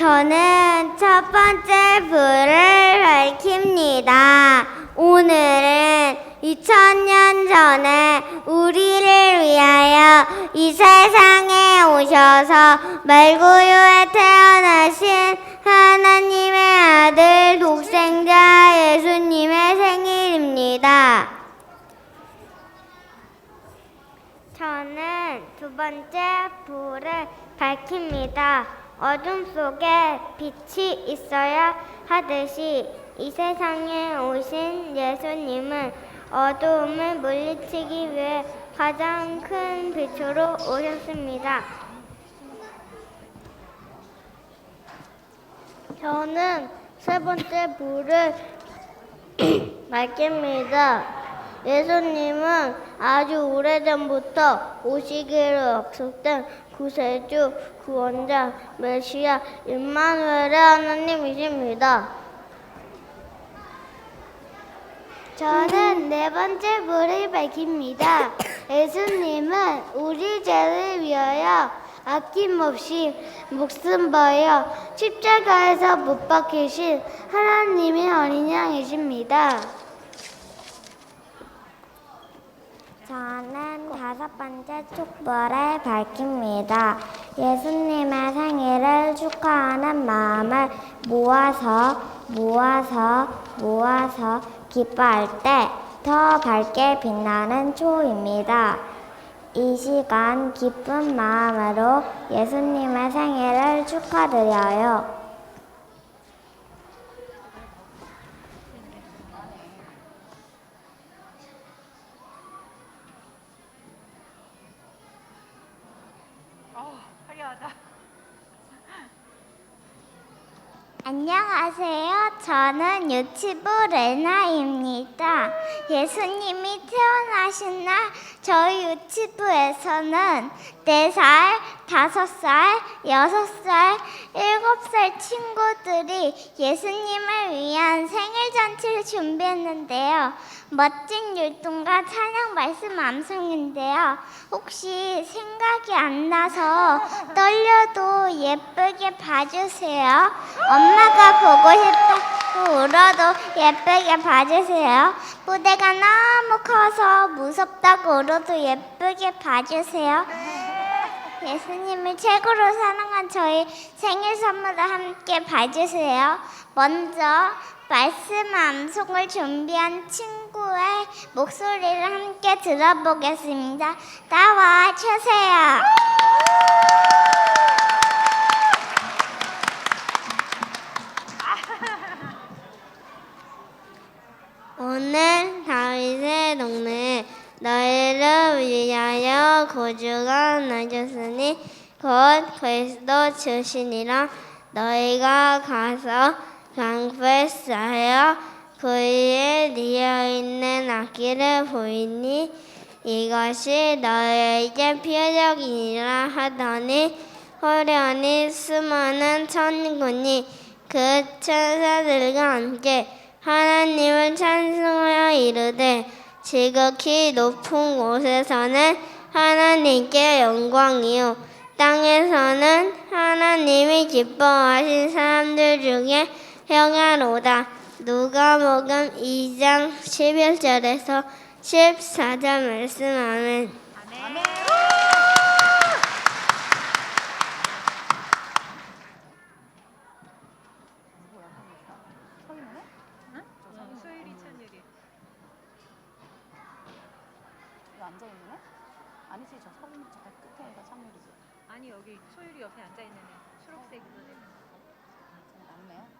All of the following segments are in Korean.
저는 첫 번째 불을 밝힙니다. 오늘은 2000년 전에 우리를 위하여 이 세상에 오셔서 말구유에 태어나신 하나님의 아들 독생자 예수님의 생일입니다. 저는 두 번째 불을 밝힙니다. 어둠 속에 빛이 있어야 하듯이 이 세상에 오신 예수님은 어두움을 물리치기 위해 가장 큰 빛으로 오셨습니다. 저는 세 번째 불을 밝힙니다. 예수님은 아주 오래전부터 오시기로 약속된 구세주, 구원자, 메시아, 임마누엘의 하나님이십니다. 저는 네 번째 불을 밝힙니다. 예수님은 우리 죄를 위하여 아낌없이 목숨 버려 십자가에서 못 박히신 하나님의 어린 양이십니다. 저는 다섯 번째 촛불을 밝힙니다. 예수님의 생일을 축하하는 마음을 모아서 모아서 모아서 기뻐할 때 더 밝게 빛나는 초입니다. 이 시간 기쁜 마음으로 예수님의 생일을 축하드려요. 어, 화려하다. 안녕하세요. 저는 유치부 레나입니다. 예수님이 태어나신 날 저희 유치부에서는 4살, 5살, 6살, 7살 친구들이 예수님을 위한 생일 잔치를 준비했는데요. 멋진 율동과 찬양 말씀 암송인데요. 혹시 생각이 안 나서 떨려도 예쁘게 봐주세요. 엄마가 보고 싶다고 울어도 예쁘게 봐주세요. 무대가 너무 커서 무섭다고 울어도 예쁘게 봐주세요. 예수님을 최고로 사랑한 저희 생일 선물을 함께 봐주세요. 먼저 말씀 암송을 준비한 친구의 목소리를 함께 들어보겠습니다. 나와 주세요. 오늘 다윗의 동네에 너희를 위하여 구주가 나셨으니 곧 그리스도 주시니라 너희가 가서 방패 쌓여 그 위에 뉘어 있는 악기를 보이니 이것이 너희에게 표적이니라 하더니 호련히 수많은 천군이 그 천사들과 함께 하나님을 찬송하여 이르되 지극히 높은 곳에서는 하나님께 영광이요. 땅에서는 하나님이 기뻐하신 사람들 중에 평화로다 누가 복음 2장 11절에서 14절 말씀 아멘. 아멘. 아니 여기 소율이 옆에 앉아 있는 애. 초록색 입은 애. 좀 낫네요.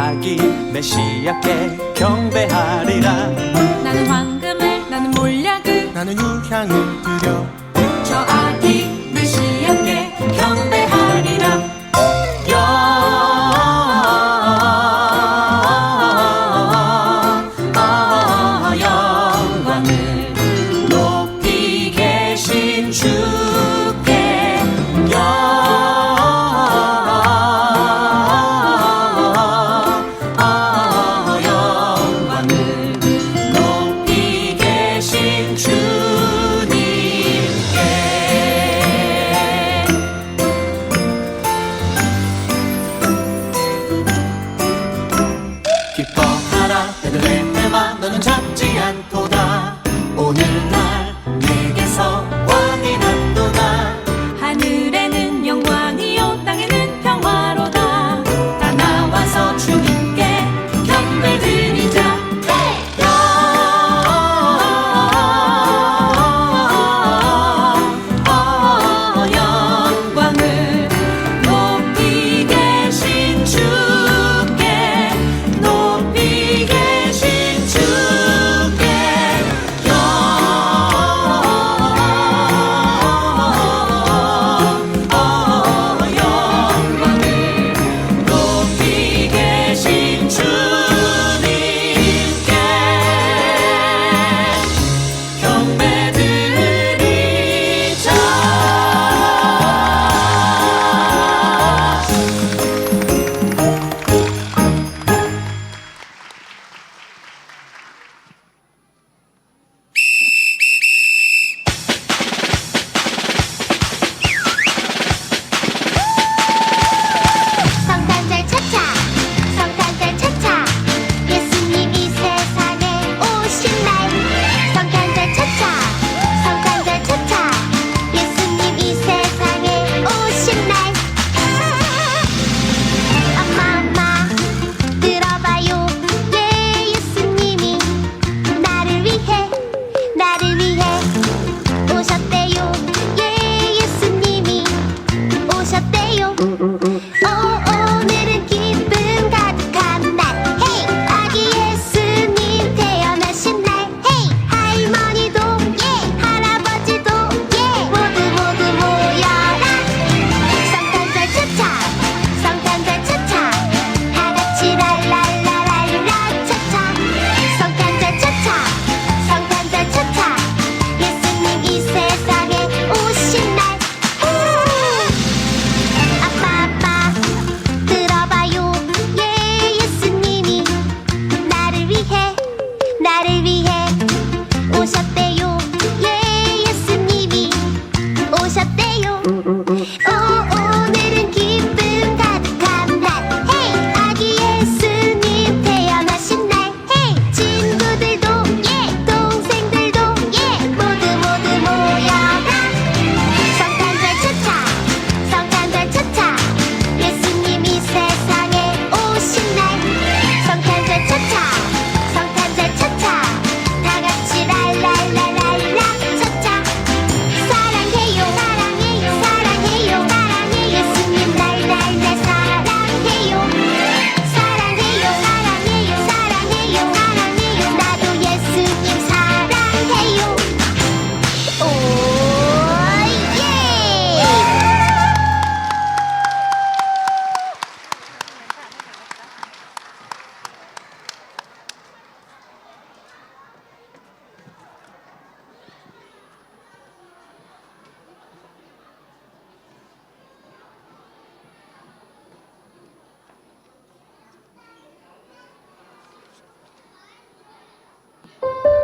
자기 메시아께 경배하리라. 나는 황금을 나는 몰약을 나는 유향을 드려 저 아...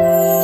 Música